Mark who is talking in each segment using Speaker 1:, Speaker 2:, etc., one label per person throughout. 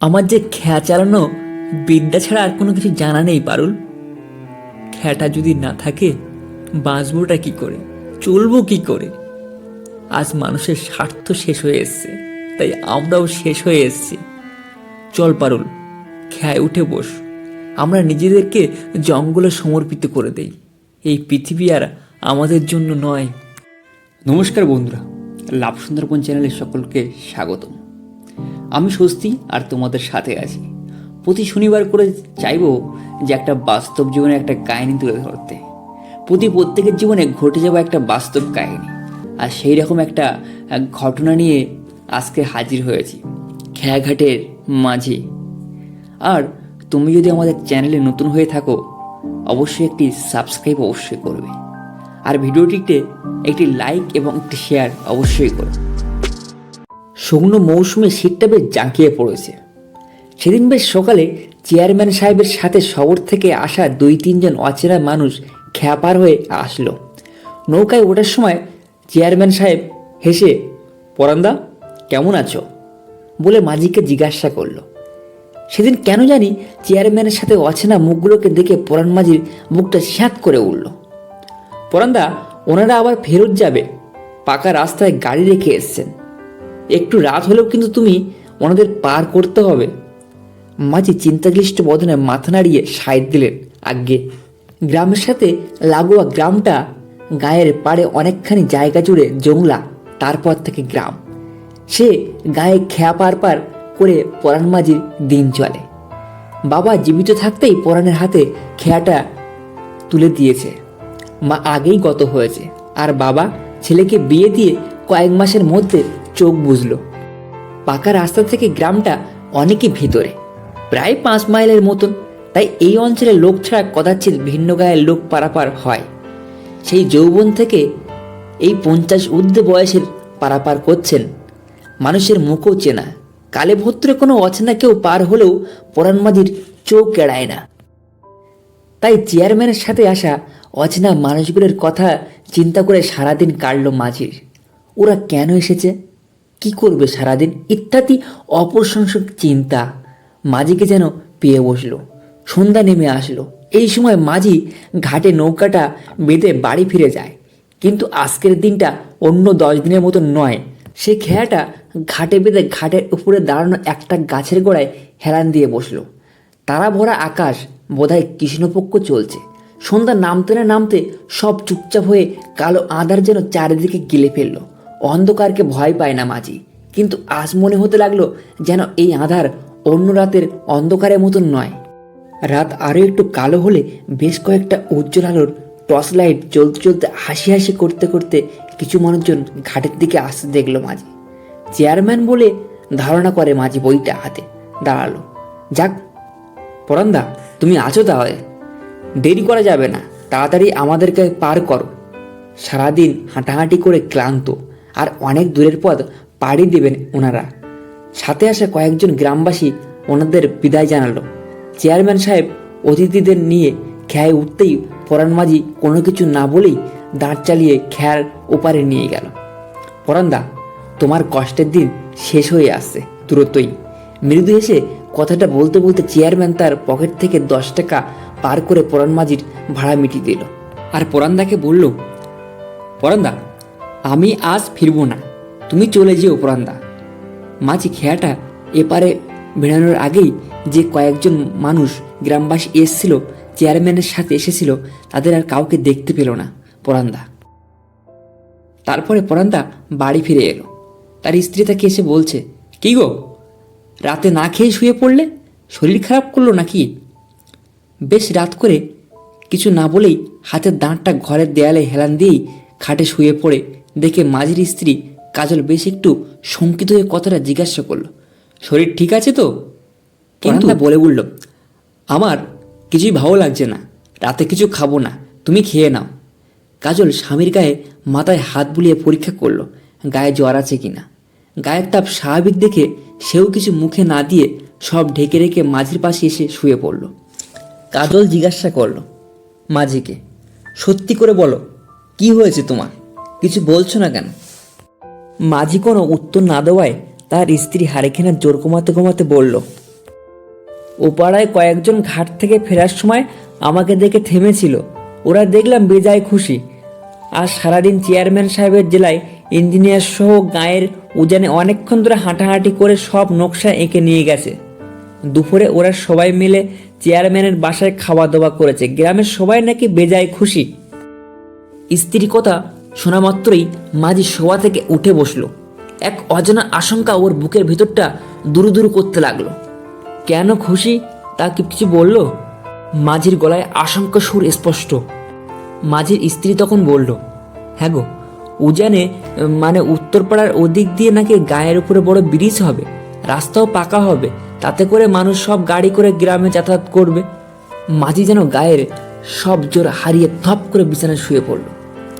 Speaker 1: আমার যে খেয়া চালানো বিদ্যা ছাড়া আর কোনো কিছু জানা নেই, পারুল। খেয়াটা যদি না থাকে, বাঁচবোটা কি করে? চলবো কি করে? আজ মানুষের স্বার্থ শেষ হয়ে এসছে, তাই আমরাও শেষ হয়ে এসছি। চল পারুল, খেয়ায় উঠে বস। আমরা নিজেদেরকে জঙ্গলে সমর্পিত করে দেই। এই পৃথিবী আর আমাদের জন্য নয়।
Speaker 2: নমস্কার বন্ধুরা, লাভ সুন্দরবন চ্যানেলে সকলকে স্বাগতম। আমি স্বস্তি আর তোমাদের সাথে আছি। প্রতি শনিবার করে চাইব যে একটা বাস্তব জীবনে একটা কাহিনী তুলে ধরতে। প্রতি প্রত্যেকের জীবনে ঘটে যাওয়া একটা বাস্তব কাহিনী। আর সেই রকম একটা ঘটনা নিয়ে আজকে হাজির হয়েছি, খেয়াঘাটের মাঝে। আর তুমি যদি আমাদের চ্যানেলে নতুন হয়ে থাকো, অবশ্যই একটি সাবস্ক্রাইব অবশ্যই করবে। আর ভিডিওটিতে একটি লাইক এবং একটি শেয়ার অবশ্যই করো। শুকনো মৌসুমে শীতটা বেশ জাঁকিয়ে পড়েছে। সেদিন বেশ সকালে চেয়ারম্যান সাহেবের সাথে শহর থেকে আসা দুই, তিনজন অচেনা মানুষ খ্যাপার হয়ে আসলো। নৌকায় ওঠার সময় চেয়ারম্যান সাহেব হেসে, পরান্দা, কেমন আছো? বলে মাঝিকে জিজ্ঞাসা করল। সেদিন কেন জানি চেয়ারম্যানের সাথে অচেনা মুখগুলোকে দেখে পরাণ মাঝির মুখটা স্যাঁত করে উঠল। পরান্দা, ওনারা আবার ফেরত যাবে। পাকা রাস্তায় গাড়ি রেখে এসছেন। একটু রাত হলেও কিন্তু তুমি ওনাদের পার করতে হবে। মাঝি চিন্তাগ্লিষ্ট বদনে মাথা নাড়িয়ে সাইড দিলেন আগে। গ্রামের সাথে লাগোয়া গ্রামটা গায়ের পাড়ে অনেকখানি জায়গা জুড়ে জংলা, তারপর থেকে গ্রাম। সে গায়ে খেয়া পার পার করে পরাণ মাঝির দিন চলে। বাবা জীবিত থাকতেই পরাণের হাতে খেয়াটা তুলে দিয়েছে। মা আগেই গত হয়েছে। আর বাবা ছেলেকে বিয়ে দিয়ে কয়েক মাসের মধ্যে চোখ বুঝলো পাকা রাস্তা থেকে গ্রামটা অনেকই ভিতরে। প্রায় পাঁচ মাইলের মতন। তাই এই অঞ্চলে লোক ছাড়া কদাচিৎ ভিন্ন গায়ের লোক পারাপার হয়। সেই যৌবন থেকে এই পঞ্চাশ ঊর্ধ্বে বয়সের পারাপার করছেন। মানুষের মুখও চেনা। কালে ভদ্রে কোনো অচেনা কেউ পার হলেও পরাণমাঝির চোখ এড়ায় না। তাই চেয়ারম্যানের সাথে আসা অচেনা মানুষগুলোর কথা চিন্তা করে সারাদিন কাটল মাঝির। ওরা কেন এসেছে? কি করবে সারাদিন? ইত্যাদি অপ্রশংসক চিন্তা মাঝিকে যেন পেয়ে বসল, সন্ধ্যা নেমে আসলো। এই সময় মাঝি ঘাটে নৌকাটা বেঁধে বাড়ি ফিরে যায়। কিন্তু আজকের দিনটা অন্য দশ দিনের মতো নয়। সে খেয়াটা ঘাটে বেঁধে ঘাটের উপরে দাঁড়ানো একটা গাছের গোড়ায় হেলান দিয়ে বসল। তারা ভরা আকাশ বোধহয় কৃষ্ণপক্ষ চলছে। সন্ধ্যা নামতে না নামতে সব চুপচাপ হয়ে কালো আধার যেন চারিদিকে গিলে ফেলল। অন্ধকারকে ভয় পায় না মাঝি। কিন্তু আজ মনে হতে লাগল যেন এই আধার অন্য রাতের অন্ধকারের মতন নয়। রাত আরও একটু কালো হলে বেশ কয়েকটা উজ্জ্বল আলোর টর্চ লাইট চলতে চলতে হাসি হাসি করতে করতে কিছু মানুষজন ঘাটের দিকে আসতে দেখল মাঝি। চেয়ারম্যান বলে ধারণা করে মাঝি বইটা হাতে। দাঁড়াল। যাক, পরান্দা, তুমি আছো তাহলে। দেরি করা যাবে না, তাড়াতাড়ি আমাদেরকে পার করো। সারাদিন হাঁটাহাঁটি করে ক্লান্ত। আর অনেক দূরের পথ পাড়ি দেবেন ওনারা। সাথে আসা কয়েকজন গ্রামবাসী ওনাদের বিদায় জানালো। চেয়ারম্যান সাহেব অতিথিদের নিয়ে খেয়ায় উঠতেই পরাণ মাঝি কোনো কিছু না বলেই দাঁড় চালিয়ে খেয়ার ওপারে নিয়ে গেল। পরান্দা তোমার কষ্টের দিন শেষ হয়ে আসছে দূরত্বই মৃদু এসে কথাটা বলতে বলতে চেয়ারম্যান তার পকেট থেকে দশ টাকা পার করে পরাণ মাঝির ভাড়া মিটিয়ে দিল। আর পরান্দাকে বলল পরান্দা আমি আজ ফিরবো না। তুমি চলে যেও পরান্দা। মাঝি খেয়াটা এপারে বেড়ানোর আগেই যে কয়েকজন মানুষ গ্রামবাসী এসেছিল, চেয়ারম্যানের সাথে এসেছিল, তাদের আর কাউকে দেখতে পেল না পরান্দা। তারপরে পরান্দা বাড়ি ফিরে এলো। তার স্ত্রী তাকে এসে বলছে, কি গো, রাতে না খেয়ে শুয়ে পড়লে? শরীর খারাপ করল নাকি? বেশ রাত করে কিছু না বলেই হাতের দাঁতটা ঘরের দেয়ালে হেলান দিয়েই খাটে শুয়ে পড়ে দেখে মাঝির স্ত্রী কাজল বেশ একটু শঙ্কিত হয়ে কথাটা জিজ্ঞাসা করল শরীর ঠিক আছে তো? কিন্তু বলে উঠল আমার কিছুই ভালো লাগছে না রাতে কিছু খাব না তুমি খেয়ে নাও। কাজল স্বামীর গায়ে মাথায় হাত বুলিয়ে পরীক্ষা করল গায়ে জ্বর আছে কিনা। গায়ের তাপ স্বাভাবিক দেখে সেও কিছু মুখে না দিয়ে সব ঢেকে রেখে মাঝির পাশে এসে শুয়ে পড়ল। কাজল জিজ্ঞাসা করল মাঝিকে সত্যি করে বলো কি হয়েছে তোমার? কিছু বলছো না কেন? মাঝি কোনো উত্তর না দেওয়ায় তার স্ত্রী হারেখানা জোর কমাতে কমাতে বলল
Speaker 1: ও পাড়ায় কয়েকজন ঘাট থেকে ফেরার সময় আমাকে দেখে থেমেছিল। ওরা দেখলাম বেজায় খুশি। আর সারাদিন চেয়ারম্যান সাহেবের জেলায় ইঞ্জিনিয়ার সহ গায়ের উজানে অনেকক্ষণ ধরে হাঁটাহাঁটি করে সব নকশা এঁকে নিয়ে গেছে। দুপুরে ওরা সবাই মিলে চেয়ারম্যানের বাসায় খাওয়া দাওয়া করেছে। গ্রামের সবাই নাকি বেজায় খুশি। স্ত্রীর কথা শোনা মাত্রই মাঝি শোয়া থেকে উঠে বসল। এক অজানা আশঙ্কা ওর বুকের ভিতরটা দুরু দুরু করতে লাগল। কেন খুশি? তা কি কিছু বলল? মাঝির গলায় আশঙ্কা সুর স্পষ্ট। মাঝির স্ত্রী তখন বলল হ্যাঁ গো, উজানে মানে উত্তরপাড়ার ওদিক দিয়ে নাকি গায়ের উপরে বড় ব্রিজ হবে। রাস্তাও পাকা হবে। তাতে করে মানুষ সব গাড়ি করে গ্রামে যাতায়াত করবে। মাঝি যেন গায়ের সব জোর হারিয়ে থপ করে বিছানায় শুয়ে পড়ল।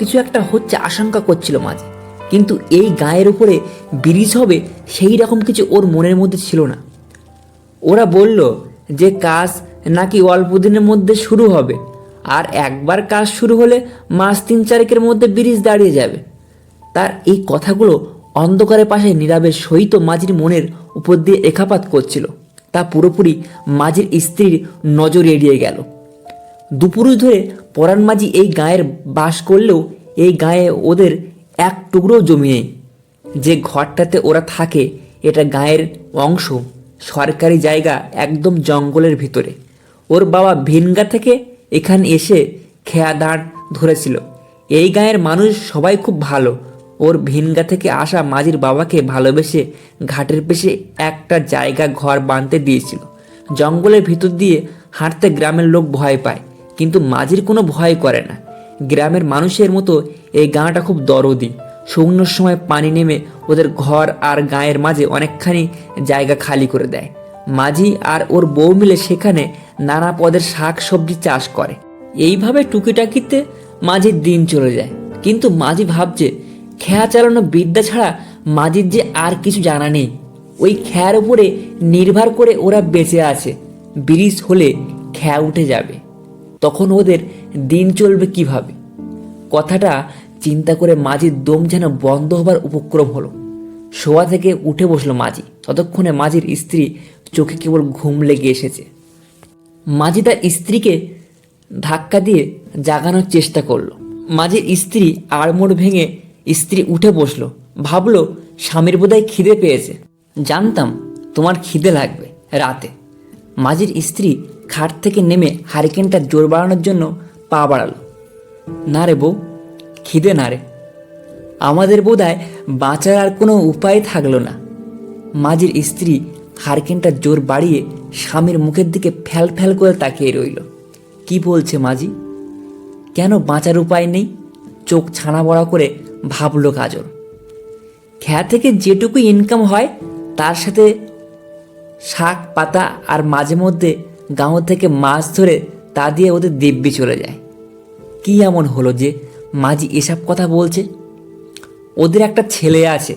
Speaker 1: কিছু একটা হচ্ছে আশঙ্কা করছিল মাঝে। কিন্তু এই গায়ের উপরে ব্রিজ হবে সেই রকম কিছু ওর মনের মধ্যে ছিল না। ওরা বলল যে কাজ নাকি অল্প দিনের মধ্যে শুরু হবে, আর একবার কাজ শুরু হলে মাস তিন চারেকের মধ্যে ব্রিজ দাঁড়িয়ে যাবে। তার এই কথাগুলো অন্ধকারের পাশে নীরবের সহিত মাঝির মনের উপর দিয়ে একাপাত করছিল। তা পুরোপুরি মাঝির স্ত্রীর নজর এড়িয়ে গেল। দুপুরুষ ধরে পরাণ মাঝি এই গায়ের বাস করলেও এই গায়ে ওদের এক টুকরো জমি নেই। যে ঘরটাতে ওরা থাকে, এটা গায়ের অংশ, সরকারি জায়গা একদম জঙ্গলের ভিতরে। ওর বাবা ভিনগা থেকে এখানে এসে খেয়া দাঁড় ধরেছিল। এই গায়ের মানুষ সবাই খুব ভালো। ওর ভিনগা থেকে আসা মাঝির বাবাকে ভালোবেসে ঘাটের পেশে একটা জায়গা ঘর বাঁধতে দিয়েছিল। জঙ্গলের ভিতর দিয়ে হাঁটতে গ্রামের লোক ভয় পায়। কিন্তু মাঝির কোনো ভয় করে না। গ্রামের মানুষের মতো এই গাঁটা খুব দরদি। শুকনোর সময় পানি নেমে ওদের ঘর আর গায়ের মাঝে অনেকখানি জায়গা খালি করে দেয়। মাঝি আর ওর বউ মিলে সেখানে নানা পদের শাক সবজি চাষ করে। এইভাবে টুকিটাকিতে মাঝির দিন চলে যায়। কিন্তু মাঝি ভাবছে, খেয়া চালানো বিদ্যা ছাড়া মাঝির যে আর কিছু জানা নেই। ওই খেয়ার উপরে নির্ভর করে ওরা বেঁচে আছে। ব্রিজ হলে খেয়া উঠে যাবে। তখন ওদের দিন চলবে কীভাবে? কথাটা চিন্তা করে মাঝির দম যেন বন্ধ হবার উপক্রম হলো। শোয়া থেকে উঠে বসল মাঝি। ততক্ষণে মাঝির স্ত্রী চোখে কেবল ঘুম লেগে এসেছে। মাঝি তার স্ত্রীকে ধাক্কা দিয়ে জাগানোর চেষ্টা করল। মাঝির স্ত্রী আড়মোড় ভেঙে স্ত্রী উঠে বসল। ভাবলো, স্বামীর বোধহয় খিদে পেয়েছে। জানতাম তোমার খিদে লাগবে রাতে। মাঝির স্ত্রী খাট থেকে নেমে হারিকেনটা জোর বাড়ানোর জন্য পা বাড়ালো। না রে বউ, খিদে না রে। আমাদের বোধহয় বাঁচার আর কোনো উপায় থাকল না। মাঝির স্ত্রী হারকেনটা জোর বাড়িয়ে স্বামীর মুখের দিকে ফ্যাল ফ্যাল করে তাকিয়ে রইল। কি বলছে মাঝি? কেন বাঁচার উপায় নেই? চোখ ছানা বড়া করে ভাবলো কাজল খেয়া থেকে যেটুকু ইনকাম হয়, তার সাথে শাক, পাতা আর মাঝে মধ্যে গাঁও থেকে মাছ ধরে তা দিয়ে ওদের দিব্যি চলে যায়। কি এমন হলো যে মাঝি এসব কথা বলছে? ওদের একটা ছেলে আছে।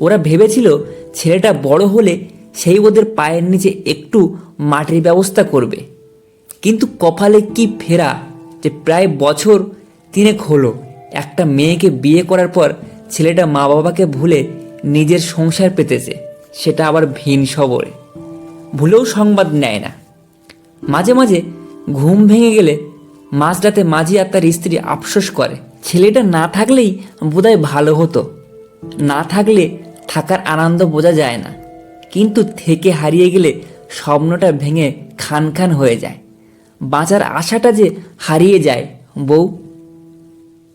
Speaker 1: ওরা ভেবেছিল ছেলেটা বড় হলে সেই ওদের পায়ের নিচে একটু মাটির ব্যবস্থা করবে। কিন্তু কপালে কি ফেরা যে প্রায় বছর তিনেক হলো একটা মেয়েকে বিয়ে করার পর ছেলেটা মা বাবাকে ভুলে নিজের সংসার পেতেছে, সেটা আবার ভিন সবরে ভুলেও সংবাদ নেয় না। মাঝে মাঝে ঘুম ভেঙে গেলে মাঝরাতে মাঝি আর তার স্ত্রী আফসোস করে। ছেলেটা না থাকলেই বোধহয় ভালো হতো। না থাকলে থাকার আনন্দ বোঝা যায় না। কিন্তু থেকে হারিয়ে গেলে স্বপ্নটা ভেঙে খান খান হয়ে যায়। বাঁচার আশাটা যে হারিয়ে যায়, বউ।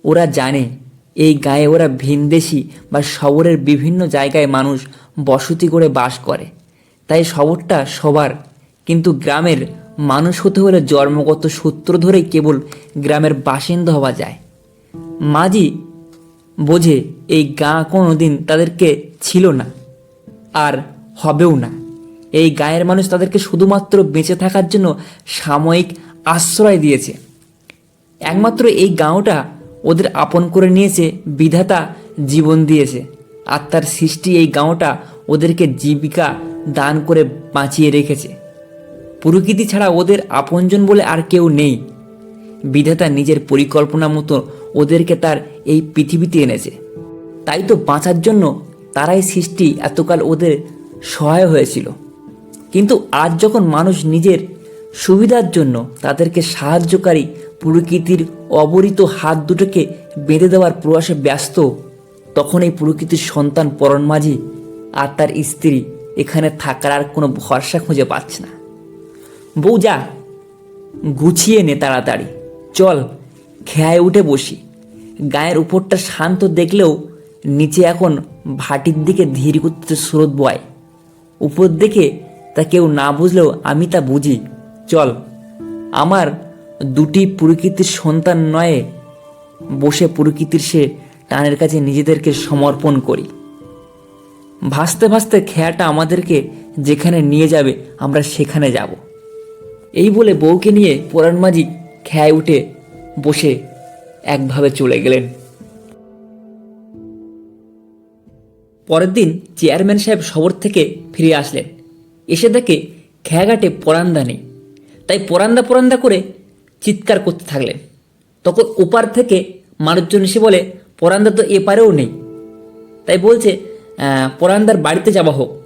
Speaker 1: ওরা জানে, এই গায়ে ওরা ভিনদেশি বা শহরের বিভিন্ন জায়গায় মানুষ বসতি করে বাস করে। তাই শহরটা সবার, কিন্তু গ্রামের মানুষ হতে হলে জন্মগত সূত্র ধরেই কেবল গ্রামের বাসিন্দা হওয়া যায়। মাঝি বোঝে এই গা কোনো দিন তাদেরকে ছিল না, আর হবেও না। এই গায়ের মানুষ তাদেরকে শুধুমাত্র বেঁচে থাকার জন্য সাময়িক আশ্রয় দিয়েছে। একমাত্র এই গাঁওটা ওদের আপন করে নিয়েছে, বিধাতা জীবন দিয়েছে, আর তার সৃষ্টি এই গাঁওটা ওদেরকে জীবিকা দান করে বাঁচিয়ে রেখেছে। প্রকৃতি ছাড়া ওদের আপনজন বলে আর কেউ নেই। বিধাতা নিজের পরিকল্পনা মতো ওদেরকে তার এই পৃথিবীতে এনেছে। তাই তো বাঁচার জন্য তারাই সৃষ্টি এতকাল ওদের সহায় হয়েছিল। কিন্তু আজ যখন মানুষ নিজের সুবিধার জন্য তাদেরকে সাহায্যকারী প্রকৃতির অবরিত হাত দুটোকে বেঁধে দেওয়ার প্রয়াসে ব্যস্ত, তখন এই প্রকৃতির সন্তান পরণ মাঝি আর তার স্ত্রী এখানে থাকার আর কোনো ভরসা খুঁজে পাচ্ছে না। বউ যা গুছিয়ে নে তাড়াতাড়ি। চল, খেয়ায় উঠে বসি। গায়ের উপরটা শান্ত দেখলেও নিচে এখন ভাটির দিকে ধীর করতে স্রোত বয়। উপর দিকে তা কেউ না বুঝলেও আমি তা বুঝি। চল, আমার দুটি প্রকৃতির সন্তান নয় বসে প্রকৃতির সে টানের কাছে নিজেদেরকে সমর্পণ করি। ভাসতে ভাসতে খেয়াটা আমাদেরকে যেখানে নিয়ে যাবে, আমরা সেখানে যাব। এই বলে বউকে নিয়ে পোড়ান মাঝি খেয়ায় উঠে বসে একভাবে চলে গেলেন। পরের দিন চেয়ারম্যান সাহেব শহর থেকে ফিরে আসলেন। এসে দেখে খেয়াঘাটে পরান্দা নেই। তাই পরান্দা পরান্দা করে চিৎকার করতে থাকলেন। তখন ওপার থেকে মানুষজন এসে বলে, পরান্দা তো এপারেও নেই। তাই বলছে পরান্দার বাড়িতে যাওয়া হোক।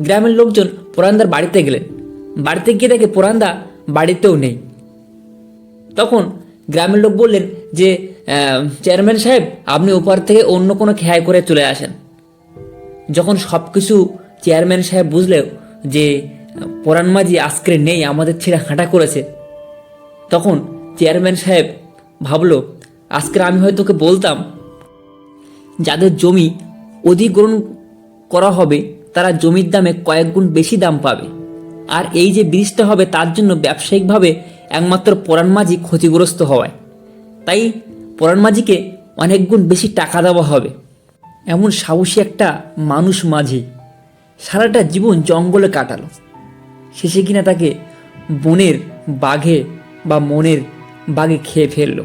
Speaker 1: গ্রামের লোকজন পরান্দার বাড়িতে গেলেন। বাড়িতে গিয়ে দেখে পরান্দা বাড়িতেও নেই। তখন গ্রামের লোক বললেন যে চেয়ারম্যান সাহেব, আপনি ওপার থেকে অন্য কোনো খেয়াই করে চলে আসেন। যখন সব কিছু চেয়ারম্যান সাহেব বুঝলেও যে পরাণ মাঝি আজকে নেই, আমাদের ছেড়ে হাঁটা করেছে, তখন চেয়ারম্যান সাহেব ভাবল, আজকে আমি হয়তো ওকে বলতাম, যাদের জমি অধিগ্রহণ করা হবে, তারা জমির দামে কয়েক গুণ বেশি দাম পাবে। আর এই যে ব্রিজটা হবে, তার জন্য ব্যবসায়িকভাবে একমাত্র পরাণ মাঝি ক্ষতিগ্রস্ত হওয়ায়। তাই পরাণ মাঝিকে অনেক গুণ বেশি টাকা দেওয়া হবে। এমন সাহসী একটা মানুষ মাঝি সারাটা জীবন জঙ্গলে কাটালো। শেষে কিনা তাকে বনের বাঘে বা মনের বাঘে খেয়ে ফেলল।